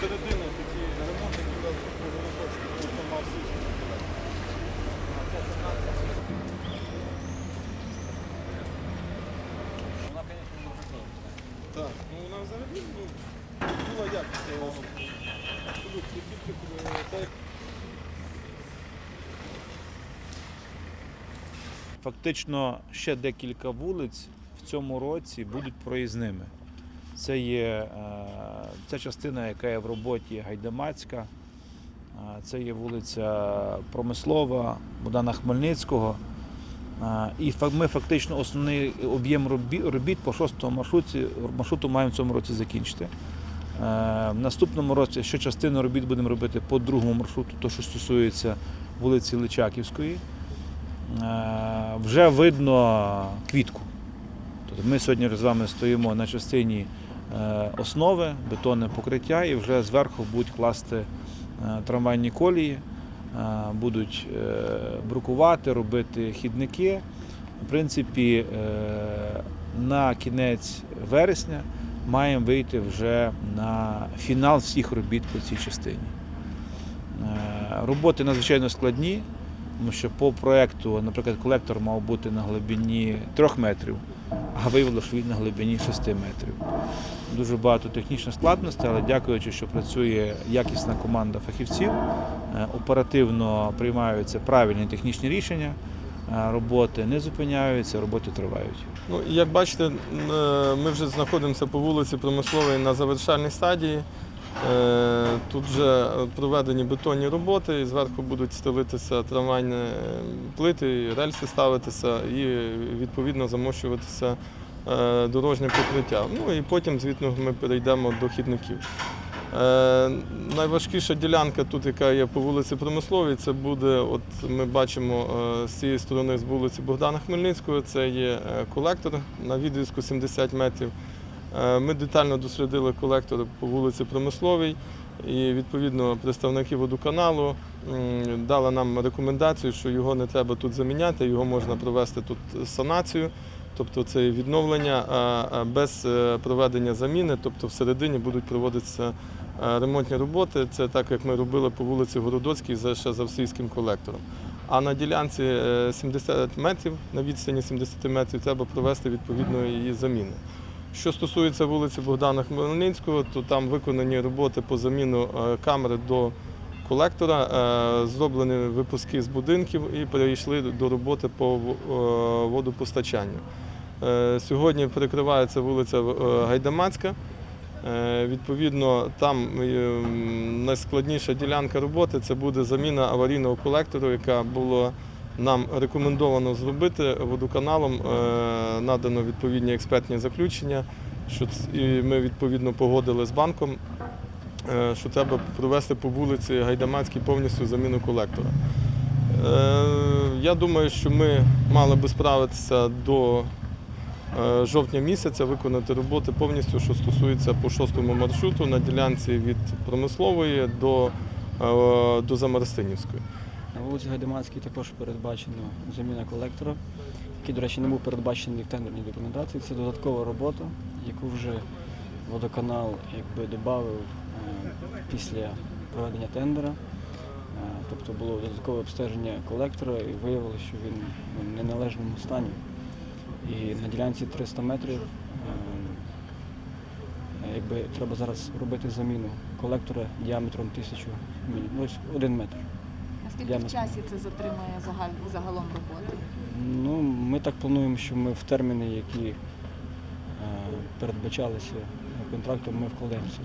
середини такі ремонти, які мав Вона, звісно, не Так, ну вона взагалі ну, була як абсолютно тільки. Е, Фактично ще декілька вулиць в цьому році будуть проїзними. Це є е, ця частина, яка є в роботі Гайдамацька, е, це є вулиця Промислова, Богдана Хмельницького. Е, І ми фактично основний об'єм робіт по шостому маршруті, маршруту маємо в цьому році закінчити. В наступному році ще частину робіт будемо робити по другому маршруту, то що стосується вулиці Личаківської. Вже видно квітку. Тобто ми сьогодні з вами стоїмо на частині основи, бетонне покриття, і вже зверху будуть класти е, трамвайні колії, е, будуть е, брукувати, робити хідники. В принципі, е, на кінець вересня маємо вийти вже на фінал всіх робіт по цій частині. Е, Роботи надзвичайно складні, тому що по проекту, наприклад, колектор мав бути на глибині 3 метрів, а виявилося, що він на глибині 6 метрів. Дуже багато технічних складностей, але дякуючи, що працює якісна команда фахівців, е, оперативно приймаються правильні технічні рішення, е, роботи не зупиняються, роботи тривають. Ну, як бачите, е, ми вже знаходимося по вулиці Промислової на завершальній стадії. Е, Тут вже проведені бетонні роботи, і зверху будуть стелитися трамвайні е, плити, рельси ставитися і відповідно замощуватися е, дорожнє покриття. Ну і потім, звідно, ми перейдемо до хідників. Найважкіша ділянка тут, яка є по вулиці Промисловій, це буде, от ми бачимо з цієї сторони з вулиці Богдана Хмельницького, це є колектор на відрізку 70 метрів. Е, Ми детально дослідили колектор по вулиці Промисловій і відповідно представники водоканалу дали нам рекомендацію, що його не треба тут заміняти, його можна провести тут санацію. Тобто це відновлення без е, проведення заміни, тобто всередині будуть проводитися е, ремонтні роботи. Це так, як ми робили по вулиці Городоцькій ще за австрійським колектором. А на ділянці е, 70 метрів, на відстані 70 метрів, треба провести відповідно її заміну. Що стосується вулиці Богдана Хмельницького, то там виконані роботи по заміну е, камери до колектора, е, зроблені випуски з будинків і перейшли до роботи по е, водопостачанню. Сьогодні перекривається вулиця Гайдамацька. Відповідно, там найскладніша ділянка роботи це буде заміна аварійного колектору, яка була нам рекомендовано зробити водоканалом. е, Надано відповідні експертні заключення, що і ми відповідно погодили з банком, е, що треба провести по вулиці Гайдамацькій повністю заміну колектора. Е, Я думаю, що ми мали би справитися до жовтня місяця, виконати роботи повністю, що стосується по шостому маршруту на ділянці від промислової до, до Замарстинівської. Вулиці Гайдамацькій також передбачено заміна колектора, який, до речі, не був передбачений в тендерній документації. Це додаткова робота, яку вже водоканал якби додав після проведення тендера. Е, Тобто було додаткове обстеження колектора і виявилося, що він в неналежному стані. І на ділянці 300 метрів е, якби треба зараз робити заміну колектора діаметром 1000 мм, ну, ось один метр. Наскільки Я в часі це затримує загаль- загалом роботи? Ну, ми так плануємо, що ми в терміни, які е, передбачалися контрактом, ми вкладемося.